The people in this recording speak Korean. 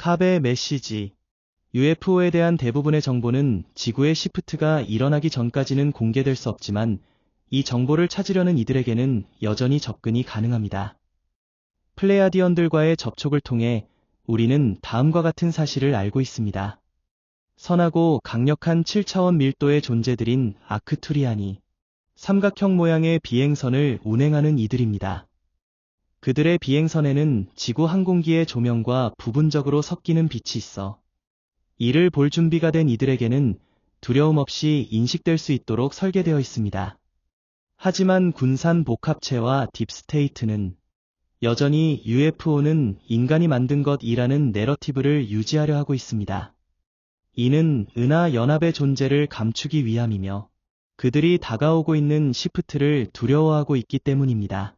카베의 메시지 UFO에 대한 대부분의 정보는 지구의 시프트가 일어나기 전까지는 공개될 수 없지만 이 정보를 찾으려는 이들에게는 여전히 접근이 가능합니다. 플레아디언들과의 접촉을 통해 우리는 다음과 같은 사실을 알고 있습니다. 선하고 강력한 7차원 밀도의 존재들인 아크투리안이 삼각형 모양의 비행선을 운행하는 이들입니다. 그들의 비행선에는 지구 항공기의 조명과 부분적으로 섞이는 빛이 있어 이를 볼 준비가 된 이들에게는 두려움 없이 인식될 수 있도록 설계되어 있습니다. 하지만 군산 복합체와 딥스테이트는 여전히 UFO는 인간이 만든 것이라는 내러티브를 유지하려 하고 있습니다. 이는 은하 연합의 존재를 감추기 위함이며 그들이 다가오고 있는 시프트를 두려워하고 있기 때문입니다.